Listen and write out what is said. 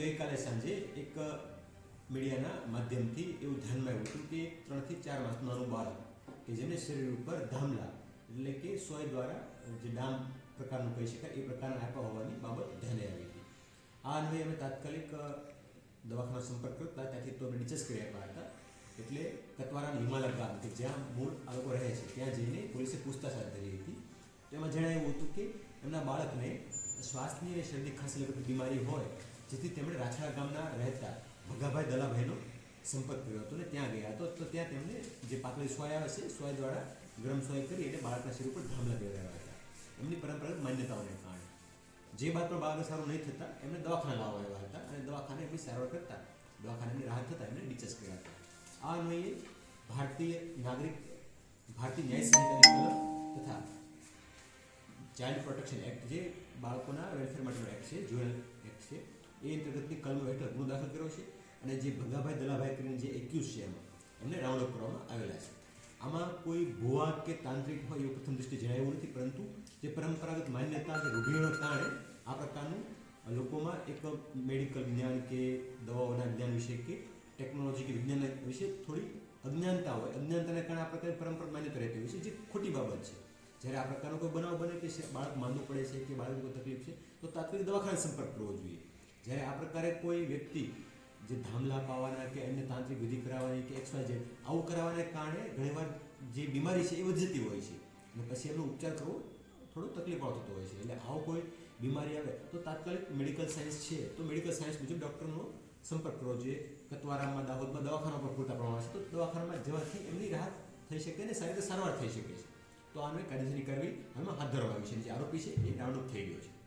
ગઈકાલે સાંજે એક મીડિયાના માધ્યમથી એવું ધ્યાનમાં આવ્યું હતું કે ત્રણથી ચાર માસનું નાનું બાળક કે જેને શરીર ઉપર ધામલા એટલે કે સોય દ્વારા જે ડામ પ્રકારનું કહી શકાય, એ પ્રકારના આપ્યા હોવાની બાબત ધ્યાને આવી હતી. આ અન્વયે અમે તાત્કાલિક દવાખાના સંપર્ક કર્યો હતા. ત્યાંથી તો અમે ડિસ્કસ કરી આપ્યા હતા. એટલે કતવારા હિમાલય ગામ કે જ્યાં મૂળ આ લોકો રહે છે, ત્યાં જઈને પોલીસે પૂછતાછ હાથ ધરી હતી તેમાં જણાવ્યું હતું કે એમના બાળકને શ્વાસની અને શરદી ખાંસી લગતી બીમારી હોય જેથી તેમણે રાછડા ગામના રહેતા ભગાભાઈ દલાભાઈનો સંપર્ક કર્યો હતો ને ત્યાં ગયા હતો. તો ત્યાં તેમને જે પાતળી સોય આવે છે, સોય દ્વારા ગરમ સોય કરી એટલે બાળકના શરીર ઉપર ધામલા દેવડાવ્યા હતા. એમની પરંપરાગત માન્યતાઓને કારણે. જે બાદ પણ બાળકને સારું નહીં થતાં, એમને દવાખાને લાવવા આવ્યા હતા અને દવાખાને એમની સારવાર કરતા દવાખાને એમની રાહત થતાં એમને ડિસ્ચાર્જ કર્યા હતા. આ અન્વયે ભારતીય નાગરિક, ભારતીય ન્યાય સંહિતાની તથા ચાઇલ્ડ પ્રોટેક્શન એક્ટ જે બાળકોના વેલફેર માટેનો એક્ટ છે જુએલ એક્ટ છે એ અંતર્ગતની કલમો હેઠળ ગુનો દાખલ કર્યો છે અને જે ભંગાભાઈ દલાભાઈ કરીને જે એક્યુઝ છે એમાં, એમને રાઉન્ડ અપ કરવામાં આવેલા છે. આમાં કોઈ ભુવા કે તાંત્રિક હોય એવું પ્રથમ દૃષ્ટિએ જણાવ્યું નથી, પરંતુ જે પરંપરાગત માન્યતા કે રૂઢિઓના કારણે આ પ્રકારનું લોકોમાં એક મેડિકલ જ્ઞાન કે દવાઓના જ્ઞાન વિશે કે ટેકનોલોજી કે વિજ્ઞાન વિશે થોડી અજ્ઞાનતા હોય. અજ્ઞાનતાને કારણે આ પ્રકારની પરંપરા માન્યતા રહેતી હોય છે, જે ખોટી બાબત છે. જ્યારે આ પ્રકારનો કોઈ બનાવ બને કે બાળક માંદું પડે છે કે બાળકને કોઈ તકલીફ છે, તો તાત્કાલિક દવાખાને સંપર્ક કરવો જોઈએ. જ્યારે આ પ્રકારે કોઈ વ્યક્તિ જે ધામલા પાવાના કે એમને તાંત્રિક વિધિ કરાવવાની કે એક્સવાય જેડ આવું કરાવવાને કારણે ઘણીવાર જે બીમારી છે એ વધી જતી હોય છે. અને પછી એનો ઉપચાર કરવો થોડો તકલીફવાળો થતો હોય છે. એટલે આવો કોઈ બીમારી આવે તો તાત્કાલિક મેડિકલ સાયન્સ છે તો મેડિકલ સાયન્સ મુજબ ડૉક્ટરનો સંપર્ક કરવો જોઈએ. કતવારામાં, દાહોદમાં દવાખાના પર પૂરતા પ્રમાણમાં છે. તો દવાખાનામાં જવાથી એમની રાહત થઈ શકે અને સારી રીતે સારવાર થઈ શકે છે. તો આને કાયદેસરી કરવી હાલમાં હાથ ધરવામાં આવી છે. જે આરોપી છે એ ડાઉનલોડ થઈ ગયો છે.